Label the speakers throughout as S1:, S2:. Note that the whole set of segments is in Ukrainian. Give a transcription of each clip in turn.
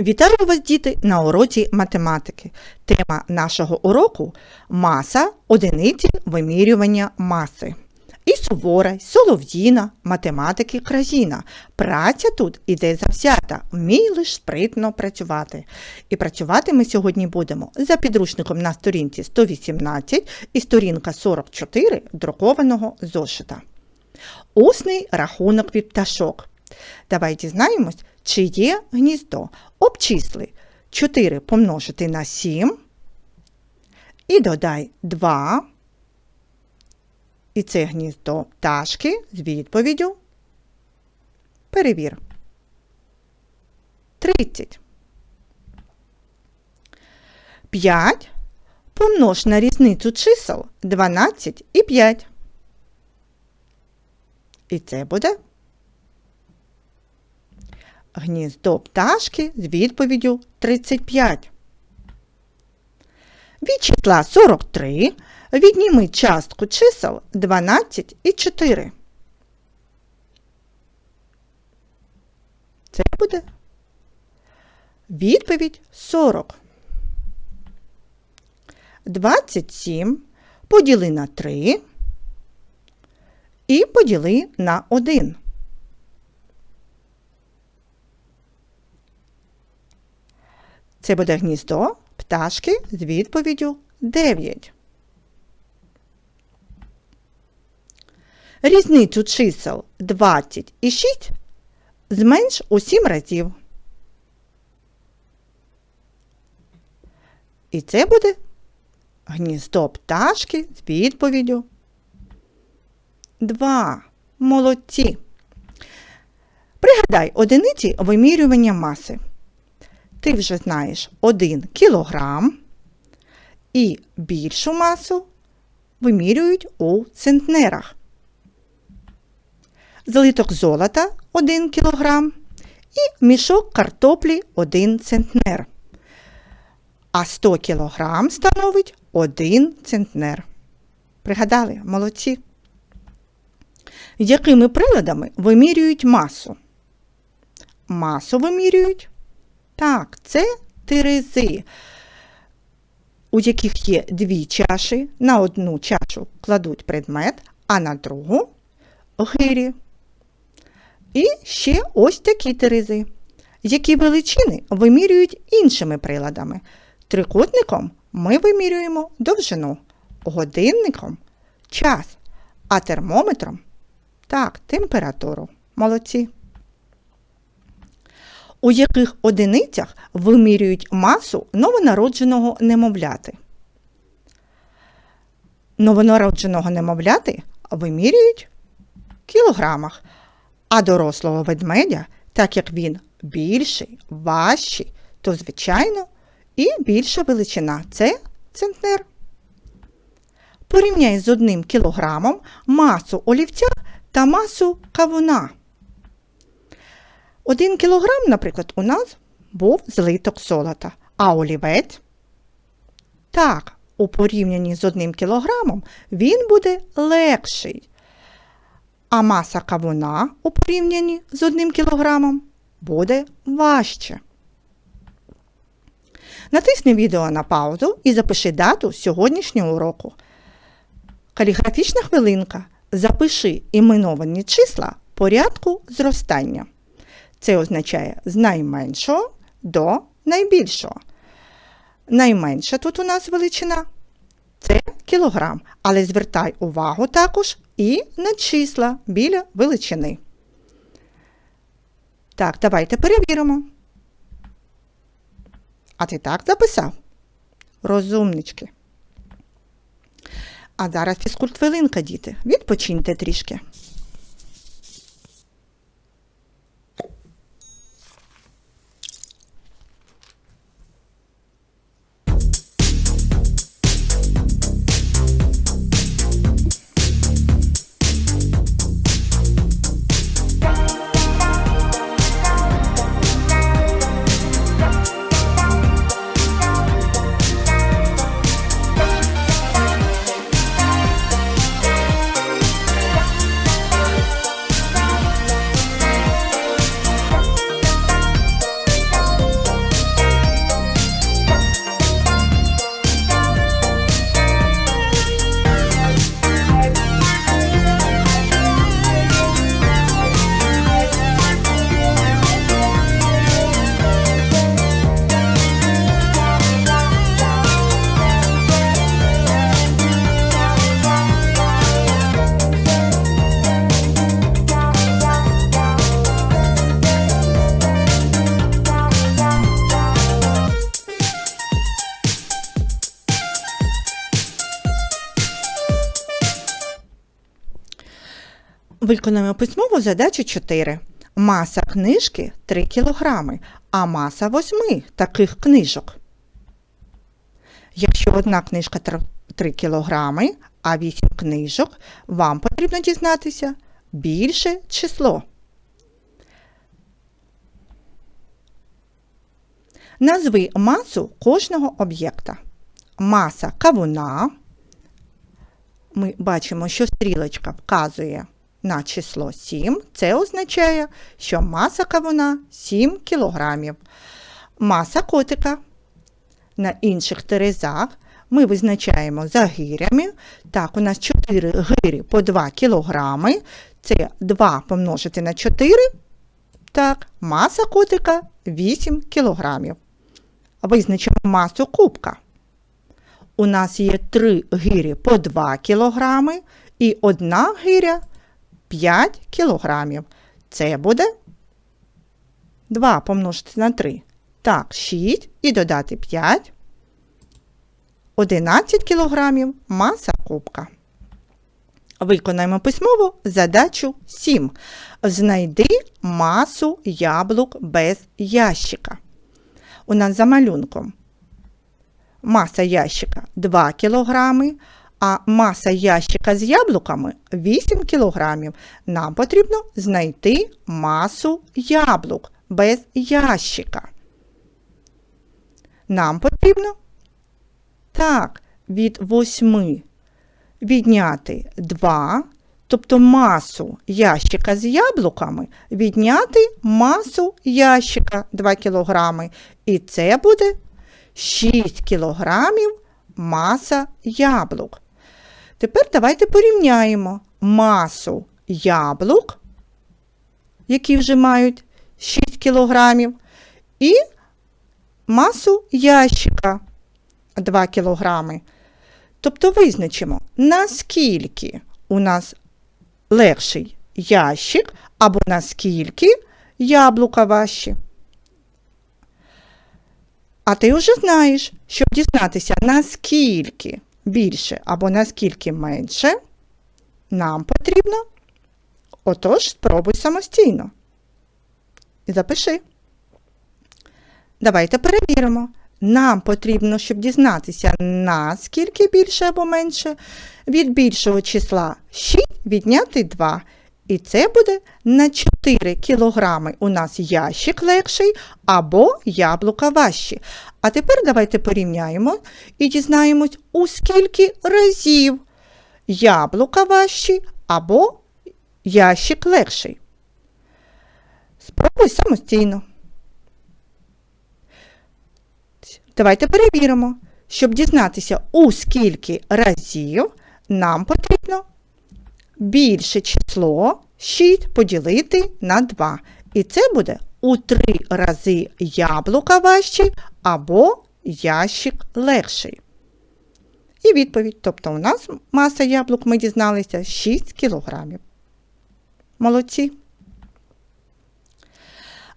S1: Вітаю вас, діти, на уроці математики. Тема нашого уроку маса одиниці вимірювання маси. І сувора, солов'їна, математики країна. Праця тут іде завзята, вмій лиш спритно працювати. І працювати ми сьогодні будемо за підручником на сторінці 118 і сторінка 44 друкованого зошита. Усний рахунок від пташок. Давай дізнаємось, чи є гніздо. Обчисли 4 помножити на 7 і додай 2. І це гніздо пташки з відповіддю. Перевір. 30. 5 помнож на різницю чисел 12 і 5. І це буде гніздо пташки з відповіддю 35. Від числа 43 відніми частку чисел 12 і 4. Це буде відповідь 40. 27 поділи на 3 і поділи на 1. Це буде гніздо пташки з відповіддю 9. Різницю чисел 20 і 6 зменш у 7 разів. І це буде гніздо пташки з відповіддю 2. Молодці. Пригадай одиниці вимірювання маси. Ти вже знаєш 1 кілограм і більшу масу вимірюють у центнерах. Злиток золота 1 кг і мішок картоплі 1 центнер. А 100 кг становить 1 центнер. Пригадали, молодці. Якими приладами вимірюють масу? Масу вимірюють. Так, це терези, у яких є дві чаші. На одну чашу кладуть предмет, а на другу гирі. І ще ось такі терези, які величини вимірюють іншими приладами. Трикутником ми вимірюємо довжину, годинником час, а термометром так, температуру. Молодці. У яких одиницях вимірюють масу новонародженого немовляти? Новонародженого немовляти вимірюють в кілограмах, а дорослого ведмедя, так як він більший, важчий, то, звичайно, і більша величина це центнер. Порівняй з одним кілограмом масу олівця та масу кавуна. Один кілограм, наприклад, у нас був злиток золота, а олівець. Так, у порівнянні з одним кілограмом він буде легший. А маса кавуна у порівнянні з одним кілограмом буде важче. Натисни відео на паузу і запиши дату сьогоднішнього уроку. Каліграфічна хвилинка. Запиши іменовані числа порядку зростання. Це означає з найменшого до найбільшого. Найменша тут у нас величина це кілограм. Але звертай увагу також і на числа біля величини. Так, давайте перевіримо. А ти так записав? Розумнички. А зараз фізкульт хвилинка, діти. Відпочиньте трішки. Виконуємо письмову задачу 4. Маса книжки 3 кг, а маса 8 таких книжок. Якщо одна книжка 3 кг, а 8 книжок, вам потрібно дізнатися більше число. Назви масу кожного об'єкта. Маса кавуна. Ми бачимо, що стрілочка вказує на число 7. Це означає, що маса кавуна 7 кг. Маса котика. На інших терезах ми визначаємо за гирями. Так, у нас 4 гирі по 2 кг. Це 2 помножити на 4. Так, маса котика 8 кг. Визначимо масу кубка. У нас є 3 гирі по 2 кг і одна гиря 5 кг. Це буде 2 помножити на 3. Так, 6 і додати 5. 11 кг маса кубка. Виконаємо письмову задачу 7. Знайди масу яблук без ящика. У нас за малюнком маса ящика 2 кг, а маса ящика з яблуками 8 кг. Нам потрібно знайти масу яблук без ящика. Нам потрібно так, від 8 відняти 2, тобто масу ящика з яблуками, відняти масу ящика 2 кг. І це буде 6 кг маса яблук. Тепер давайте порівняємо масу яблук, які вже мають 6 кг, і масу ящика 2 кг. Тобто визначимо, наскільки у нас легший ящик, або наскільки яблука важчі. А ти вже знаєш, щоб дізнатися, наскільки більше або наскільки менше, нам потрібно. Отож, спробуй самостійно. І запиши. Давайте перевіримо. Нам потрібно, щоб дізнатися, наскільки більше або менше, від більшого числа 6 відняти 2. І це буде на 4 кілограми у нас ящик легший або яблука важчі. А тепер давайте порівняємо і дізнаємось, у скільки разів яблука важчі або ящик легший. Спробуй самостійно. Давайте перевіримо. Щоб дізнатися, у скільки разів нам потрібно більше число 6 поділити на 2. І це буде у 3 рази яблука важчий або ящик легший. І відповідь. Тобто у нас маса яблук, ми дізналися 6 кілограмів. Молодці.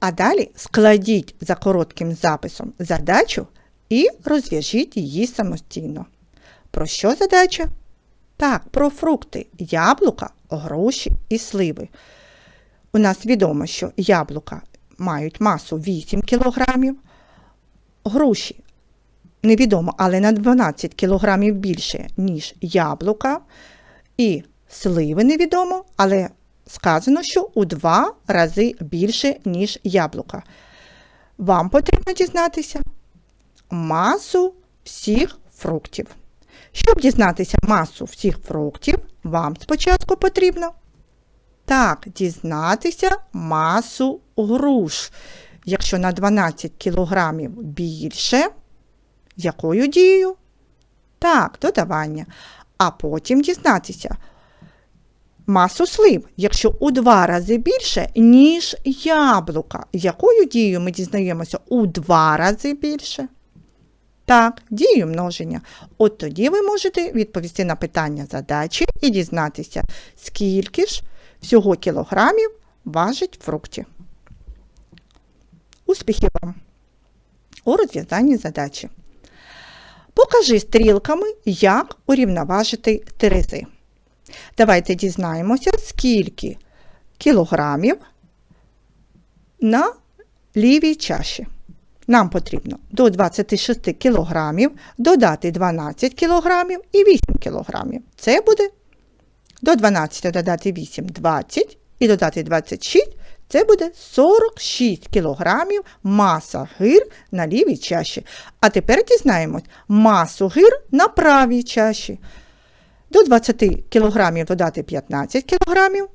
S1: А далі складіть за коротким записом задачу і розв'яжіть її самостійно. Про що задача? Так, про фрукти, яблука, груші і сливи. У нас відомо, що яблука мають масу 8 кг, груші невідомо, але на 12 кг більше, ніж яблука. І сливи невідомо, але сказано, що у 2 рази більше, ніж яблука. Вам потрібно дізнатися масу всіх фруктів. Щоб дізнатися масу всіх фруктів, вам спочатку потрібно так, дізнатися масу груш. Якщо на 12 кг більше, якою дією? Так, додавання. А потім дізнатися масу слив, якщо у два рази більше, ніж яблука. Якою дією ми дізнаємося у два рази більше? Так, дію множення. От тоді ви можете відповісти на питання задачі і дізнатися, скільки ж всього кілограмів важить фрукті. Успіхів вам у розв'язанні задачі. Покажи стрілками, як урівноважити терези. Давайте дізнаємося, скільки кілограмів на лівій чаші. Нам потрібно до 26 кілограмів додати 12 кілограмів і 8 кілограмів. Це буде до 12 додати 8 – 20 і додати 26 – це буде 46 кілограмів маса гир на лівій чаші. А тепер дізнаємось масу гир на правій чаші. До 20 кілограмів додати 15 кілограмів,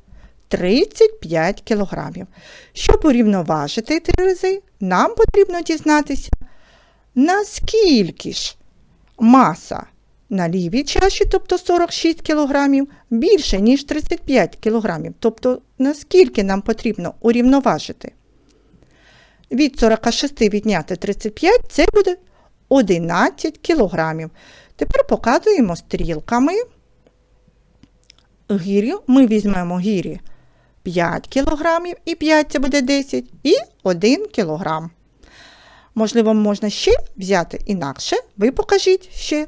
S1: 35 кілограмів. Щоб урівноважити три рази, нам потрібно дізнатися, наскільки ж маса на лівій чаші, тобто 46 кілограмів, більше, ніж 35 кілограмів. Тобто, наскільки нам потрібно урівноважити. Від 46 відняти 35 це буде 11 кілограмів. Тепер показуємо стрілками гірі. Ми візьмемо гірі 5 кілограмів і 5 це буде 10 і 1 кілограм. Можливо, можна ще взяти інакше. Ви покажіть ще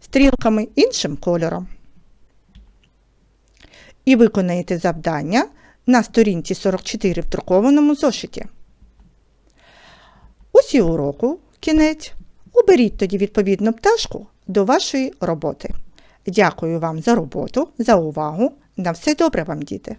S1: стрілками іншим кольором. І виконаєте завдання на сторінці 44 в друкованому зошиті. Усі уроку, кінець, оберіть тоді відповідну пташку до вашої роботи. Дякую вам за роботу, за увагу. На все добре вам, діти!